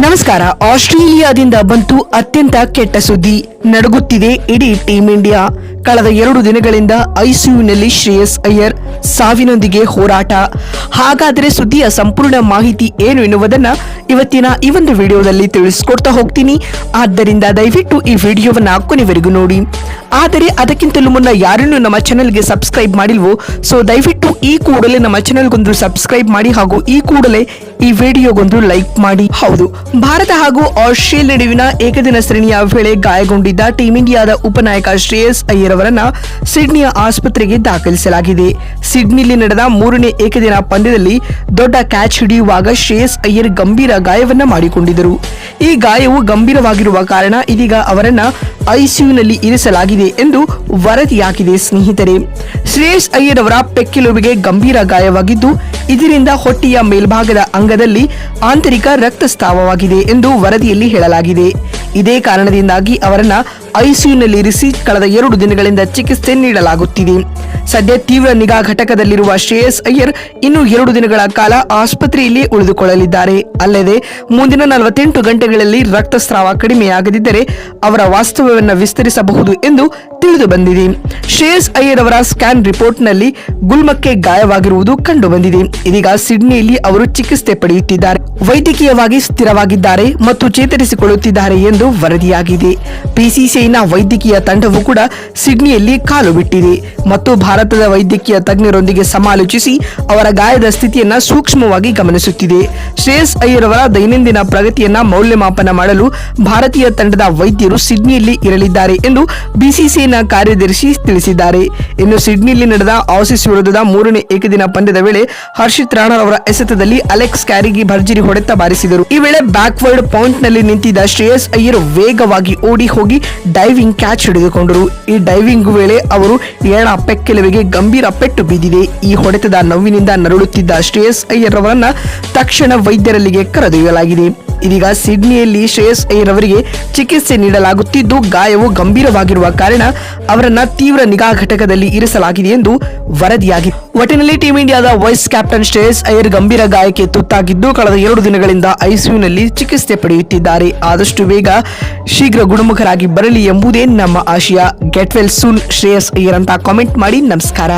ನಮಸ್ಕಾರ. ಆಸ್ಟ್ರೇಲಿಯಾದಿಂದ ಬಂತು ಅತ್ಯಂತ ಕೆಟ್ಟ ಸುದ್ದಿ. ನಡುಗುತ್ತಿದೆ ಇಡೀ ಟೀಂ ಇಂಡಿಯಾ. ಕಳೆದ ಎರಡು ದಿನಗಳಿಂದ ಐಸಿಯುನಲ್ಲಿ ಶ್ರೇಯಸ್ ಅಯ್ಯರ್ ಸಾವಿನೊಂದಿಗೆ ಹೋರಾಟ. ಹಾಗಾದರೆ ಸುದ್ದಿಯ ಸಂಪೂರ್ಣ ಮಾಹಿತಿ ಏನು ಎನ್ನುವುದನ್ನ ಇವತ್ತಿನ ಈ ಒಂದು ವಿಡಿಯೋದಲ್ಲಿ ತಿಳಿಸ್ಕೊಡ್ತಾ ಹೋಗ್ತೀನಿ. ಆದ್ದರಿಂದ ದಯವಿಟ್ಟು ಈ ವಿಡಿಯೋವನ್ನ ಕೊನೆವರೆಗೂ ನೋಡಿ. ಆದರೆ ಅದಕ್ಕಿಂತಲೂ ಮುನ್ನ ಯಾರನ್ನು ನಮ್ಮ ಚಾನೆಲ್ಗೆ ಸಬ್ಸ್ಕ್ರೈಬ್ ಮಾಡಿಲ್ವೋ ಸೊ ದಯವಿಟ್ಟು ಈ ಕೂಡಲೇ ನಮ್ಮ ಚಾನೆಲ್ಗೊಂದು ಸಬ್ಸ್ಕ್ರೈಬ್ ಮಾಡಿ ಹಾಗೂ ಈ ಕೂಡಲೇ ಈ ವಿಡಿಯೋಗೊಂದು ಲೈಕ್ ಮಾಡಿ. ಹೌದು, ಭಾರತ ಹಾಗೂ ಆಸ್ಟ್ರೇಲಿಯಾ ನಡುವಿನ ಏಕದಿನ ಶ್ರೇಣಿಯ ವೇಳೆ ಗಾಯಗೊಂಡಿದ್ದ ಟೀಂ ಇಂಡಿಯಾದ ಉಪನಾಯಕ ಶ್ರೇಯಸ್ ಅಯ್ಯರ್ ಅವರನ್ನ ಸಿಡ್ನಿಯ ಆಸ್ಪತ್ರೆಗೆ ದಾಖಲಿಸಲಾಗಿದೆ. ಸಿಡ್ನಿಯಲ್ಲಿ ನಡೆದ ಮೂರನೇ ಏಕದಿನ ಪಂದ್ಯದಲ್ಲಿ ದೊಡ್ಡ ಕ್ಯಾಚ್ ಹಿಡಿಯುವಾಗ ಶ್ರೇಯಸ್ ಅಯ್ಯರ್ ಗಂಭೀರ ಗಾಯವನ್ನ ಮಾಡಿಕೊಂಡಿದ್ದರು. ಈ ಗಾಯವು ಗಂಭೀರವಾಗಿರುವ ಕಾರಣ ಇದೀಗ ಅವರನ್ನ ಐಸಿಯುನಲ್ಲಿ ಇರಿಸಲಾಗಿದೆ ಎಂದು ವರದಿಯಾಗಿದೆ ಸ್ನೇಹಿತರೆ. ಶ್ರೇಯಸ್ ಅಯ್ಯರ್ ಅವರ ಪೆಕ್ಕಿಲುವಿಗೆ ಗಂಭೀರ ಗಾಯವಾಗಿದ್ದು, ಇದರಿಂದ ಹೊಟ್ಟೆಯ ಮೇಲ್ಭಾಗದ ಅಂಗದಲ್ಲಿ ಆಂತರಿಕ ರಕ್ತಸ್ರಾವವಾಗಿದೆ ಎಂದು ವರದಿಯಲ್ಲಿ ಹೇಳಲಾಗಿದೆ. ಇದೇ ಕಾರಣದಿಂದಾಗಿ ಅವರನ್ನ ಐಸಿಯುನಲ್ಲಿ ಇರಿಸಿ ಕಳೆದ ಎರಡು ದಿನಗಳಿಂದ ಚಿಕಿತ್ಸೆ ನೀಡಲಾಗುತ್ತಿದೆ. ಸದ್ಯ ತೀವ್ರ ನಿಗಾ ಘಟಕದಲ್ಲಿರುವ ಶ್ರೇಯಸ್ ಅಯ್ಯರ್ ಇನ್ನು ಎರಡು ದಿನಗಳ ಕಾಲ ಆಸ್ಪತ್ರೆಯಲ್ಲಿ ಉಳಿದುಕೊಳ್ಳಲಿದ್ದಾರೆ. ಅಲ್ಲದೆ ಮುಂದಿನ ನಲವತ್ತೆಂಟು ಗಂಟೆಗಳಲ್ಲಿ ರಕ್ತಸ್ರಾವ ಕಡಿಮೆಯಾಗದಿದ್ದರೆ ಅವರ ವಾಸ್ತವ್ಯವನ್ನು ವಿಸ್ತರಿಸಬಹುದು ಎಂದು ತಿಳಿದು ಬಂದಿದೆ. ಶ್ರೇಯಸ್ ಅಯ್ಯರ್ ಅವರ ಸ್ಕ್ಯಾನ್ ರಿಪೋರ್ಟ್ನಲ್ಲಿ ಗುಲ್ಮಕ್ಕೆ ಗಾಯವಾಗಿರುವುದು ಕಂಡುಬಂದಿದೆ. ಇದೀಗ ಸಿಡ್ನಿಯಲ್ಲಿ ಅವರು ಚಿಕಿತ್ಸೆ ಪಡೆಯುತ್ತಿದ್ದಾರೆ. ವೈದ್ಯಕೀಯವಾಗಿ ಸ್ಥಿರವಾಗಿದ್ದಾರೆ ಮತ್ತು ಚೇತರಿಸಿಕೊಳ್ಳುತ್ತಿದ್ದಾರೆ ಎಂದು ವರದಿಯಾಗಿದೆ. ಪಿಸಿಸಿಐನ ವೈದ್ಯಕೀಯ ತಂಡವು ಕೂಡ ಸಿಡ್ನಿಯಲ್ಲಿ ಕಾಲು ಬಿಟ್ಟಿದೆ. ಮತ್ತು ಭಾರತದ ವೈದ್ಯಕೀಯ ತಜ್ಞರೊಂದಿಗೆ ಸಮಾಲೋಚಿಸಿ ಅವರ ಗಾಯದ ಸ್ಥಿತಿಯನ್ನು ಸೂಕ್ಷ್ಮವಾಗಿ ಗಮನಿಸುತ್ತಿದೆ. ಶ್ರೇಯಸ್ ಅಯ್ಯರ್ ಅವರ ದೈನಂದಿನ ಪ್ರಗತಿಯನ್ನ ಮೌಲ್ಯಮಾಪನ ಮಾಡಲು ಭಾರತೀಯ ತಂಡದ ವೈದ್ಯರು ಸಿಡ್ನಿಯಲ್ಲಿ ಇರಲಿದ್ದಾರೆ ಎಂದು ಬಿಸಿಸಿಐನ ಕಾರ್ಯದರ್ಶಿ ತಿಳಿಸಿದ್ದಾರೆ. ಇನ್ನು ಸಿಡ್ನಿಯಲ್ಲಿ ನಡೆದ ಆಸಿಸ್ ವಿರುದ್ಧದ ಮೂರನೇ ಏಕದಿನ ಪಂದ್ಯದ ವೇಳೆ ಹರ್ಷಿತ್ ರಾಣಾ ಅವರ ಎಸೆತದಲ್ಲಿ ಅಲೆಕ್ಸ್ ಕ್ಯಾರಿಗೆ ಭರ್ಜರಿ ಹೊಡೆತ ಬಾರಿಸಿದರು. ಈ ವೇಳೆ ಬ್ಯಾಕ್ವರ್ಡ್ ಪಾಯಿಂಟ್ನಲ್ಲಿ ನಿಂತಿದ್ದ ಶ್ರೇಯಸ್ ಅಯ್ಯರ್ ವೇಗವಾಗಿ ಓಡಿ ಹೋಗಿ ಡೈವಿಂಗ್ ಕ್ಯಾಚ್ ಹಿಡಿದುಕೊಂಡರು. ಈ ಡೈವಿಂಗ್ ವೇಳೆ ಅವರು ಎಣ ಪೆಕ್ಕೆಲುವಿಗೆ ಗಂಭೀರ ಪೆಟ್ಟು ಬಿದ್ದಿದೆ ಈ ಹೊಡೆತದ ನೋವಿನಿಂದ ನರಳುತ್ತಿದ್ದ ಶ್ರೇಯಸ್ ಅಯ್ಯರ್ ಅವರನ್ನ ತಕ್ಷಣ ವೈದ್ಯರಲ್ಲಿಗೆ ಕರೆದೊಯ್ಯಲಾಗಿದೆ. ಇದೀಗ ಸಿಡ್ನಿಯಲ್ಲಿ ಶ್ರೇಯಸ್ ಅಯ್ಯರ್ ಅವರಿಗೆ ಚಿಕಿತ್ಸೆ ನೀಡಲಾಗುತ್ತಿದ್ದು, ಗಾಯವು ಗಂಭೀರವಾಗಿರುವ ಕಾರಣ ಅವರನ್ನ ತೀವ್ರ ನಿಗಾ ಘಟಕದಲ್ಲಿ ಇರಿಸಲಾಗಿದೆ ಎಂದು ವರದಿಯಾಗಿದೆ ಒಟ್ಟಿನಲ್ಲಿ ಟೀಂ ಇಂಡಿಯಾದ ವೈಸ್ ಕ್ಯಾಪ್ಟನ್ ಶ್ರೇಯಸ್ ಅಯ್ಯರ್ ಗಂಭೀರ ಗಾಯಕ್ಕೆ ತುತ್ತಾಗಿದ್ದು, ಕಳೆದ ಎರಡು ದಿನಗಳಿಂದ ಐಸಿಯುನಲ್ಲಿ ಚಿಕಿತ್ಸೆ ಪಡೆಯುತ್ತಿದ್ದಾರೆ. ಆದಷ್ಟು ಬೇಗ ಶೀಘ್ರ ಗುಣಮುಖರಾಗಿ ಬರಲಿ ಎಂಬುದೇ ನಮ್ಮ ಆಶಯ. Get well soon, Shreyas Iyer ಅಂತ ಕಾಮೆಂಟ್ ಮಾಡಿ ನಮಸ್ಕಾರ.